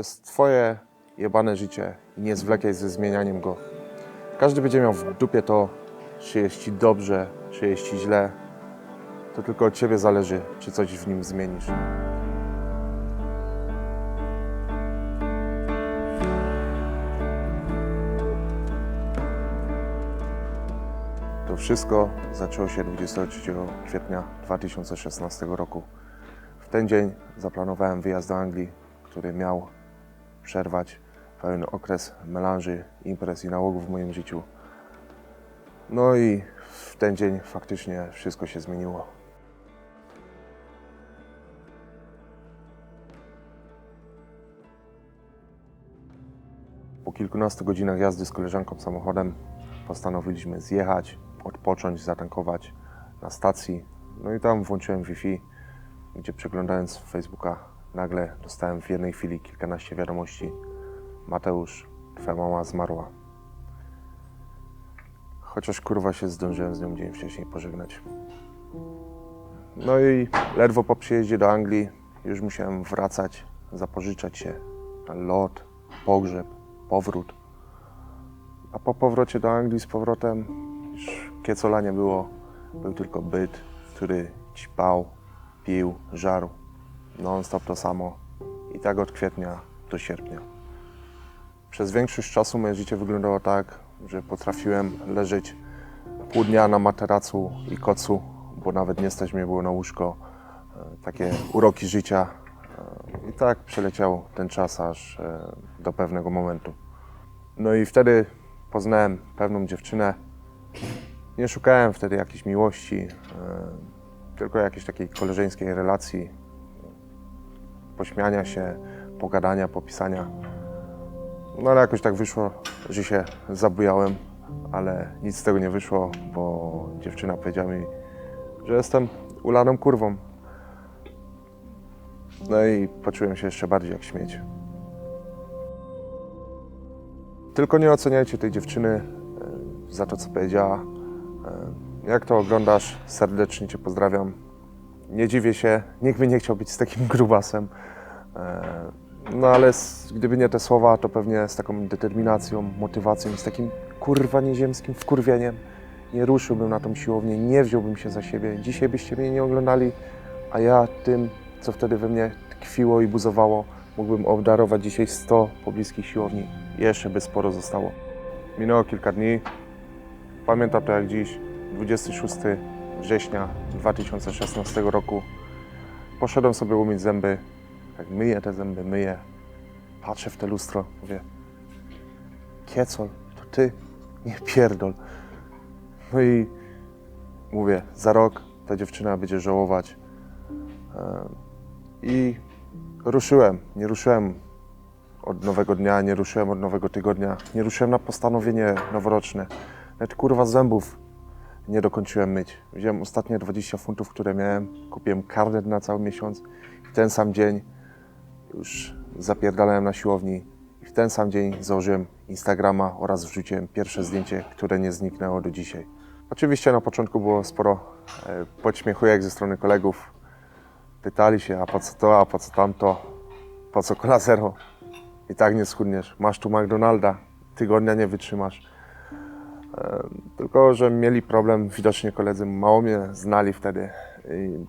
jest twoje jebane życie i nie zwlekaj ze zmienianiem go. Każdy będzie miał w dupie to, czy jest ci dobrze, czy jest ci źle. To tylko od ciebie zależy, czy coś w nim zmienisz. To wszystko zaczęło się 23 kwietnia 2016 roku. W ten dzień zaplanowałem wyjazd do Anglii, który miał przerwać pełen okres melanży, imprez i nałogów w moim życiu. No i w ten dzień faktycznie wszystko się zmieniło. Po kilkunastu godzinach jazdy z koleżanką samochodem postanowiliśmy zjechać, odpocząć, zatankować na stacji. No i tam włączyłem Wi-Fi, gdzie przeglądając Facebooka nagle dostałem w jednej chwili kilkanaście wiadomości. Mateusz, twoja mama zmarła. Chociaż kurwa się zdążyłem z nią dzień wcześniej pożegnać. No i ledwo po przyjeździe do Anglii już musiałem wracać, zapożyczać się na lot, pogrzeb, powrót. A po powrocie do Anglii z powrotem już kiecola nie było. Był tylko byt, który ćpał, pił, żarł. Non-stop to samo. I tak od kwietnia do sierpnia. Przez większość czasu moje życie wyglądało tak, że potrafiłem leżeć pół dnia na materacu i kocu, bo nawet nie stać mnie było na łóżko. E, Takie uroki życia. E, I tak przeleciał ten czas aż e, do pewnego momentu. No i wtedy poznałem pewną dziewczynę. Nie szukałem wtedy jakiejś miłości, tylko jakiejś takiej koleżeńskiej relacji, pośmiania się, pogadania, popisania. No ale jakoś tak wyszło, że się zabujałem, ale nic z tego nie wyszło, bo dziewczyna powiedziała mi, że jestem ulaną kurwą. No i poczułem się jeszcze bardziej jak śmieć. Tylko nie oceniajcie tej dziewczyny e, za to, co powiedziała. E, Jak to oglądasz, serdecznie Cię pozdrawiam. Nie dziwię się, nikt by nie chciał być z takim grubasem. E, No ale s- gdyby nie te słowa, to pewnie z taką determinacją, motywacją, z takim kurwa nieziemskim wkurwieniem nie ruszyłbym na tą siłownię, nie wziąłbym się za siebie. Dzisiaj byście mnie nie oglądali, a ja tym, co wtedy we mnie tkwiło i buzowało, mógłbym obdarować dzisiaj 100 pobliskich siłowni. Jeszcze by sporo zostało. Minęło kilka dni. Pamiętam to jak dziś, 26 września 2016 roku. Poszedłem sobie umyć zęby. Jak myję te zęby, myję. Patrzę w te lustro, mówię Kiecol, to ty? Nie pierdol. No i mówię, za rok ta dziewczyna będzie żałować. E, I ruszyłem, nie ruszyłem od nowego dnia, nie ruszyłem od nowego tygodnia, nie ruszyłem na postanowienie noworoczne. Nawet kurwa zębów nie dokończyłem myć. Wziąłem ostatnie 20 funtów, które miałem, kupiłem karnet na cały miesiąc w ten sam dzień już zapierdalałem na siłowni i w ten sam dzień założyłem Instagrama oraz wrzuciłem pierwsze zdjęcie, które nie zniknęło do dzisiaj. Oczywiście na początku było sporo e, podśmiechujek ze strony kolegów. Pytali się, a po co to, a po co tamto, po co kola zero. I tak nie schudniesz. Masz tu McDonalda, tygodnia nie wytrzymasz. Tylko, że mieli problem, widocznie koledzy mało mnie znali wtedy,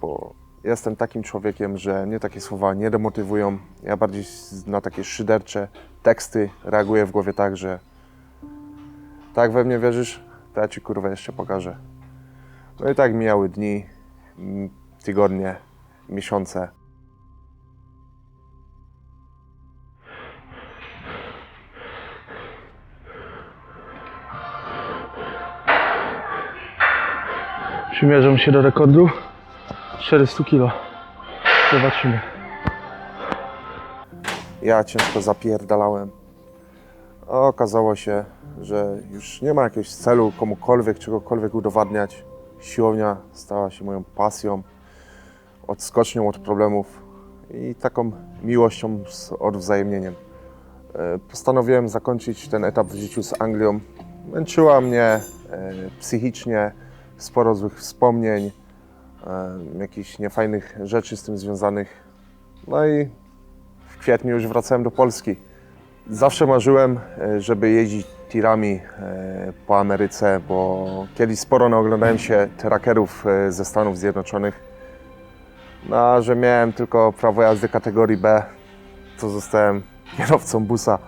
bo jestem takim człowiekiem, że mnie takie słowa nie demotywują. Ja bardziej na takie szydercze teksty reaguję w głowie tak, że tak we mnie wierzysz, to ja ci kurwa jeszcze pokażę. No i tak mijały dni, tygodnie, miesiące. Przymierzam się do rekordu 400 kg. Zobaczymy. Ja ciężko zapierdalałem. Okazało się, że już nie ma jakiegoś celu komukolwiek, czegokolwiek udowadniać. Siłownia stała się moją pasją, odskocznią od problemów i taką miłością z odwzajemnieniem. E, Postanowiłem zakończyć ten etap w życiu z Anglią. Męczyła mnie e, psychicznie, sporo złych wspomnień, e, jakichś niefajnych rzeczy z tym związanych. No i w kwietniu już wracałem do Polski. Zawsze marzyłem, e, żeby jeździć tirami e, po Ameryce, bo kiedyś sporo naoglądałem się trackerów ze Stanów Zjednoczonych. No, że miałem tylko prawo jazdy kategorii B, to zostałem kierowcą busa.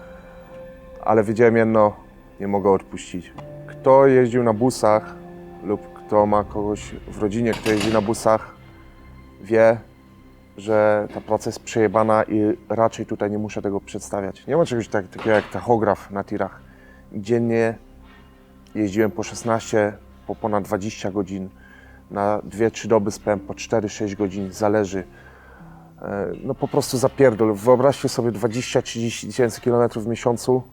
Ale wiedziałem jedno, nie mogę odpuścić. Kto jeździł na busach lub kto ma kogoś w rodzinie, kto jeździ na busach, wie, że ta praca jest przejebana i raczej tutaj nie muszę tego przedstawiać. Nie ma czegoś tak, takiego jak tachograf na tirach. Dziennie jeździłem po 16, po ponad 20 godzin. Na 2-3 doby spałem po 4-6 godzin, zależy. E, No po prostu zapierdol. Wyobraźcie sobie 20-30 tysięcy kilometrów w miesiącu,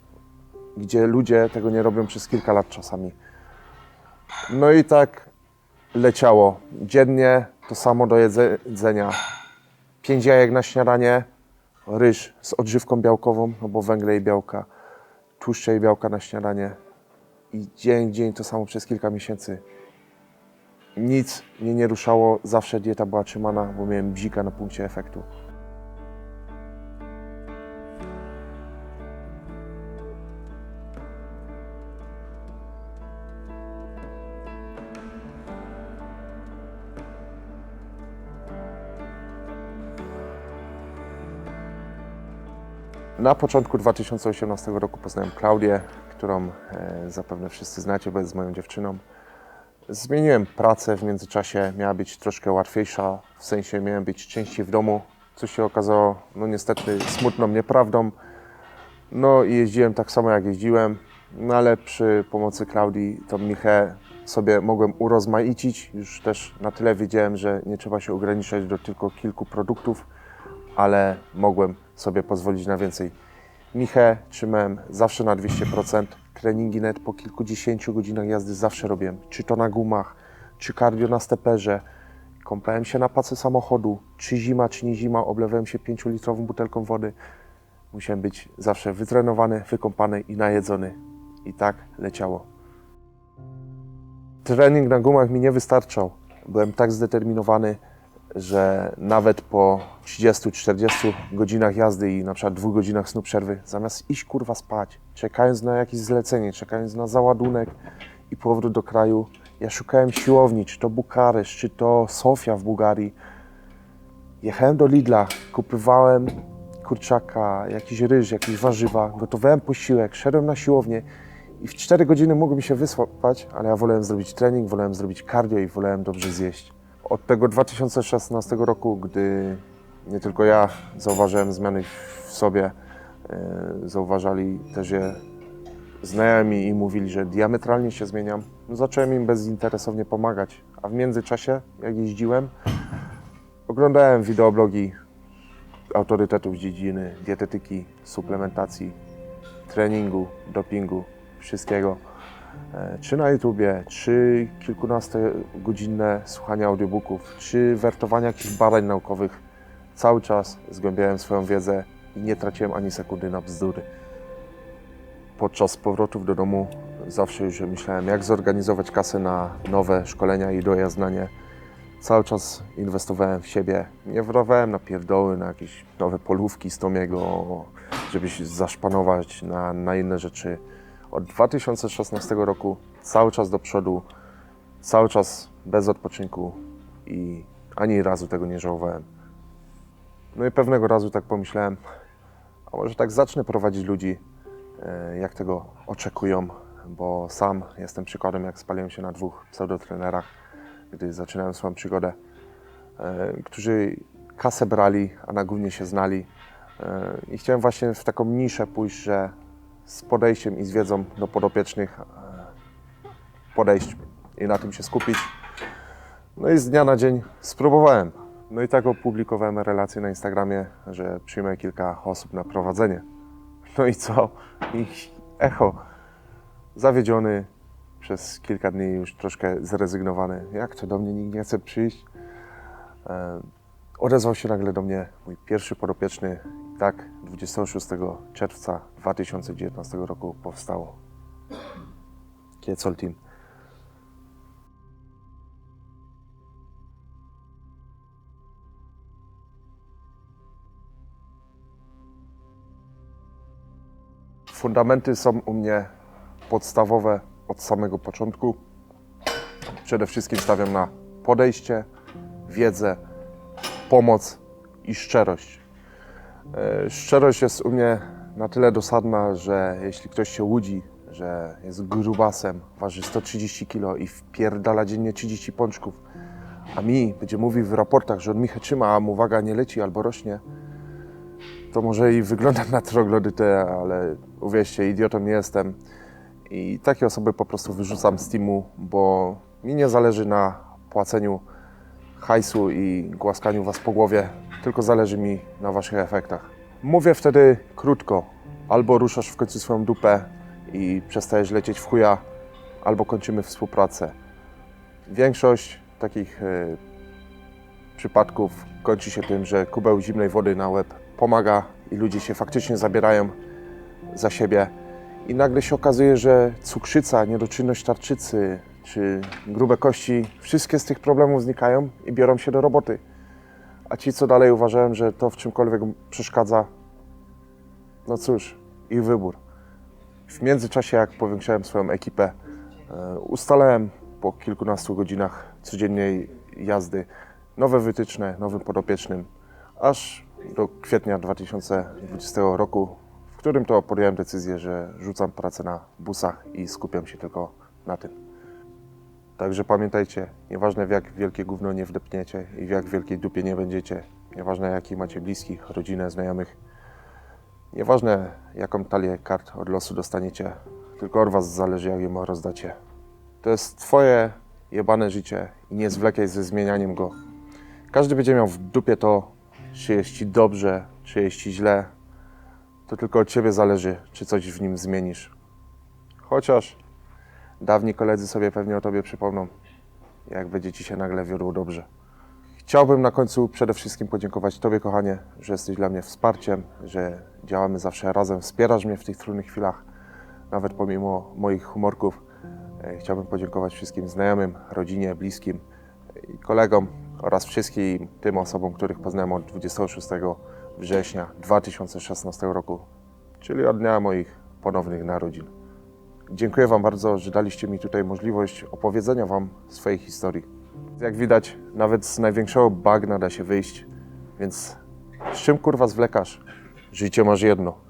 gdzie ludzie tego nie robią przez kilka lat czasami. No i tak leciało. Dziennie to samo do jedze- jedzenia. Pięć jajek na śniadanie, ryż z odżywką białkową, no bo węgle i białka, tłuszcze i białka na śniadanie. I dzień, dzień to samo przez kilka miesięcy. Nic mnie nie ruszało, zawsze dieta była trzymana, bo miałem bzika na punkcie efektu. Na początku 2018 roku poznałem Klaudię, którą e, zapewne wszyscy znacie, bo jest moją dziewczyną. Zmieniłem pracę w międzyczasie, miała być troszkę łatwiejsza, w sensie miałem być częściej w domu, co się okazało, no niestety, smutną nieprawdą. No i jeździłem tak samo jak jeździłem, no ale przy pomocy Klaudii tą Michę sobie mogłem urozmaicić. Już też na tyle wiedziałem, że nie trzeba się ograniczać do tylko kilku produktów, ale mogłem sobie pozwolić na więcej. Michę trzymałem zawsze na 200%. Treningi net po kilkudziesięciu godzinach jazdy zawsze robiłem. Czy to na gumach, czy cardio na steperze. Kąpałem się na pacy samochodu. Czy zima, czy nie zima, oblewałem się 5-litrową butelką wody. Musiałem być zawsze wytrenowany, wykąpany i najedzony. I tak leciało. Trening na gumach mi nie wystarczał. Byłem tak zdeterminowany, że nawet po 30-40 godzinach jazdy i na przykład dwóch godzinach snu przerwy, zamiast iść kurwa spać, czekając na jakieś zlecenie, czekając na załadunek i powrót do kraju, ja szukałem siłowni, czy to Bukaresz, czy to Sofia w Bułgarii. Jechałem do Lidla, kupywałem kurczaka, jakiś ryż, jakieś warzywa, gotowałem posiłek, szedłem na siłownię i w 4 godziny mógłbym się wyspać, ale ja wolałem zrobić trening, wolałem zrobić cardio i wolałem dobrze zjeść. Od tego 2016 roku, gdy nie tylko ja zauważyłem zmiany w sobie, e, zauważali też je znajomi i mówili, że diametralnie się zmieniam, no zacząłem im bezinteresownie pomagać. A w międzyczasie, jak jeździłem, oglądałem wideoblogi autorytetów z dziedziny dietetyki, suplementacji, treningu, dopingu, wszystkiego. E, Czy na YouTubie, czy kilkunastogodzinne słuchanie audiobooków, czy wertowanie jakichś badań naukowych. Cały czas zgłębiałem swoją wiedzę i nie traciłem ani sekundy na bzdury. Podczas powrotów do domu zawsze już myślałem, jak zorganizować kasę na nowe szkolenia i dojazd na nie. Cały czas inwestowałem w siebie. Nie wrowałem na pierdoły, na jakieś nowe polówki z Tomiego, żeby się zaszpanować na, na inne rzeczy. Od 2016 roku cały czas do przodu, cały czas bez odpoczynku i ani razu tego nie żałowałem. No i pewnego razu tak pomyślałem, a może tak zacznę prowadzić ludzi, e, jak tego oczekują, bo sam jestem przykładem, jak spaliłem się na dwóch pseudotrenerach, gdy zaczynałem swoją przygodę, e, którzy kasę brali, a na głównie się znali. E, I chciałem właśnie w taką niszę pójść, że z podejściem i z wiedzą do podopiecznych e, podejść i na tym się skupić. No i z dnia na dzień spróbowałem. No i tak opublikowałem relację na Instagramie, że przyjmę kilka osób na prowadzenie. No i co? I echo. Zawiedziony, przez kilka dni już troszkę zrezygnowany. Jak to do mnie nikt nie chce przyjść? E, odezwał się nagle do mnie mój pierwszy podopieczny. Tak 26 czerwca 2019 roku powstało Kiecol Team. Fundamenty są u mnie podstawowe od samego początku. Przede wszystkim stawiam na podejście, wiedzę, pomoc i szczerość. E, Szczerość jest u mnie na tyle dosadna, że jeśli ktoś się łudzi, że jest grubasem, waży 130 kg i wpierdala dziennie 30 pączków, a mi będzie mówił w raportach, że on Michę trzyma, a mu waga nie leci albo rośnie, to może i wyglądam na troglodytę, ale uwierzcie, idiotą nie jestem. I takie osoby po prostu wyrzucam z teamu, bo mi nie zależy na płaceniu hajsu i głaskaniu was po głowie, tylko zależy mi na waszych efektach. Mówię wtedy krótko. Albo ruszasz w końcu swoją dupę i przestajesz lecieć w chuja, albo kończymy współpracę. Większość takich e, przypadków kończy się tym, że kubeł zimnej wody na łeb pomaga i ludzie się faktycznie zabierają za siebie. I nagle się okazuje, że cukrzyca, niedoczynność tarczycy czy grube kości, wszystkie z tych problemów znikają i biorą się do roboty. A ci, co dalej uważają, że to w czymkolwiek przeszkadza, no cóż, ich wybór. W międzyczasie, jak powiększałem swoją ekipę, e, ustalałem po kilkunastu godzinach codziennej jazdy nowe wytyczne nowym podopiecznym, aż do kwietnia 2020 roku, w którym to podjąłem decyzję, że rzucam pracę na busach i skupiam się tylko na tym. Także pamiętajcie, nieważne w jak wielkie gówno nie wdepniecie i w jak wielkiej dupie nie będziecie, nieważne jaki macie bliskich, rodzinę, znajomych, nieważne jaką talię kart od losu dostaniecie, tylko od was zależy jak ją rozdacie. To jest twoje jebane życie i nie zwlekaj ze zmienianiem go. Każdy będzie miał w dupie to, czy jest ci dobrze, czy jest ci źle. To tylko od ciebie zależy, czy coś w nim zmienisz. Chociaż dawni koledzy sobie pewnie o tobie przypomną, jak będzie ci się nagle wiodło dobrze. Chciałbym na końcu przede wszystkim podziękować Tobie, kochanie, że jesteś dla mnie wsparciem, że działamy zawsze razem, wspierasz mnie w tych trudnych chwilach, nawet pomimo moich humorków. E, Chciałbym podziękować wszystkim znajomym, rodzinie, bliskim i kolegom oraz wszystkim tym osobom, których poznałem od 26 września 2016 roku, czyli od dnia moich ponownych narodzin. Dziękuję Wam bardzo, że daliście mi tutaj możliwość opowiedzenia Wam swojej historii. Jak widać, nawet z największego bagna da się wyjść, więc z czym kurwa zwlekasz? Życie masz jedno.